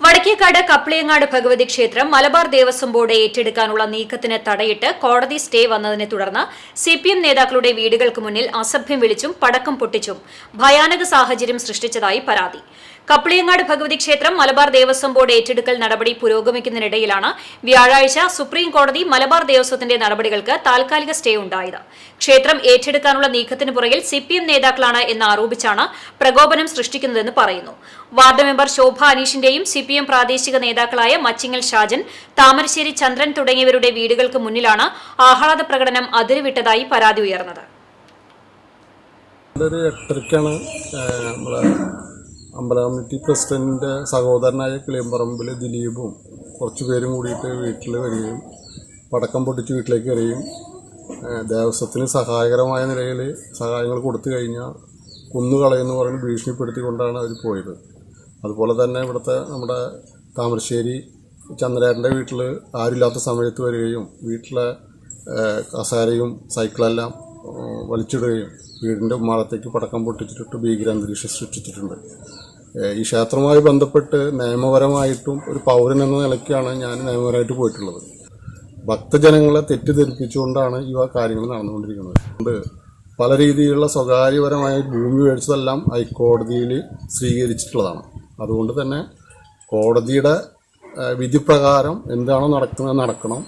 വടക്കേക്കാട് കപ്ലിയങ്ങാട് ഭഗവതി ക്ഷേത്രം മലബാർ ദേവസ്വം ബോർഡ് ഏറ്റെടുക്കാനുള്ള നീക്കത്തിന് തടയിട്ട് കോടതി സ്റ്റേ വന്നതിനെ തുടർന്ന് സി പി എം നേതാക്കളുടെ വീടുകൾക്ക് മുന്നിൽ അസഭ്യം വിളിച്ചും പടക്കം പൊട്ടിച്ചും ഭയാനക സാഹചര്യം സൃഷ്ടിച്ചതായി പരാതി. കപ്ലിയങ്ങാട് ഭഗവതി ക്ഷേത്രം മലബാർ ദേവസ്വം ബോർഡ് ഏറ്റെടുക്കൽ നടപടി പുരോഗമിക്കുന്നതിനിടയിലാണ് വ്യാഴാഴ്ച സുപ്രീം കോടതി മലബാർ ദേവസ്വത്തിന്റെ നടപടികൾക്ക് താൽക്കാലിക സ്റ്റേ ഉണ്ടായത്. ക്ഷേത്രം ഏറ്റെടുക്കാനുള്ള നീക്കത്തിന് പുറകിൽ സി പി എം നേതാക്കളാണ് എന്ന് ആരോപിച്ചാണ് പ്രകോപനം സൃഷ്ടിക്കുന്നതെന്ന് പറയുന്നു. വാർഡ് മെമ്പർ ശോഭ അനീഷിന്റെയും സി പി എം പ്രാദേശിക നേതാക്കളായ മച്ചിങ്ങൽ ഷാജൻ താമരശ്ശേരി ചന്ദ്രൻ തുടങ്ങിയവരുടെ വീടുകൾക്ക് മുന്നിലാണ് ആഹ്ലാദ പ്രകടനം അതിരുവിട്ടതായി പരാതി ഉയർന്നത്. അമ്പല കമ്മിറ്റി പ്രസിഡന്റിന്റെ സഹോദരനായ കിളിയമ്പറമ്പിൽ ദിലീപും കുറച്ച് പേരും കൂടിയിട്ട് വീട്ടിൽ വരികയും പടക്കം പൊട്ടിച്ച് വീട്ടിലേക്ക് വരികയും ദേവസ്വത്തിന് സഹായകരമായ നിലയിൽ സഹായങ്ങൾ കൊടുത്തു കഴിഞ്ഞാൽ കുന്നുകളയെന്ന് പറഞ്ഞ് ഭീഷണിപ്പെടുത്തിക്കൊണ്ടാണ് അവർ പോയത്. അതുപോലെ തന്നെ ഇവിടുത്തെ നമ്മുടെ താമരശ്ശേരി ചന്ദ്രേട്ടന്റെ വീട്ടിൽ ആരുമില്ലാത്ത സമയത്ത് വരികയും വീട്ടിലെ കസാരയും സൈക്കിളെല്ലാം വലിച്ചിടുകയും വീടിന്റെ ഉമ്മാളത്തേക്ക് പടക്കം പൊട്ടിച്ചിട്ട് ഭീകരാന്തരീക്ഷം സൃഷ്ടിച്ചിട്ടുണ്ട്. ഈ ക്ഷേത്രവുമായി ബന്ധപ്പെട്ട് നിയമപരമായിട്ടും ഒരു പൗരൻ എന്ന നിലയ്ക്കാണ് ഞാൻ നിയമപരമായിട്ട് പോയിട്ടുള്ളത്. ഭക്തജനങ്ങളെ തെറ്റിദ്ധരിപ്പിച്ചുകൊണ്ടാണ് ഈ കാര്യങ്ങൾ നടന്നുകൊണ്ടിരിക്കുന്നത്. അതുകൊണ്ട് പല രീതിയിലുള്ള സ്വകാര്യപരമായ ഭൂമി മേടിച്ചതെല്ലാം ഹൈക്കോടതിയിൽ സ്വീകരിച്ചിട്ടുള്ളതാണ്. അതുകൊണ്ട് തന്നെ കോടതിയുടെ വിധിപ്രകാരം എന്താണോ നടക്കുന്നത് നടക്കണം.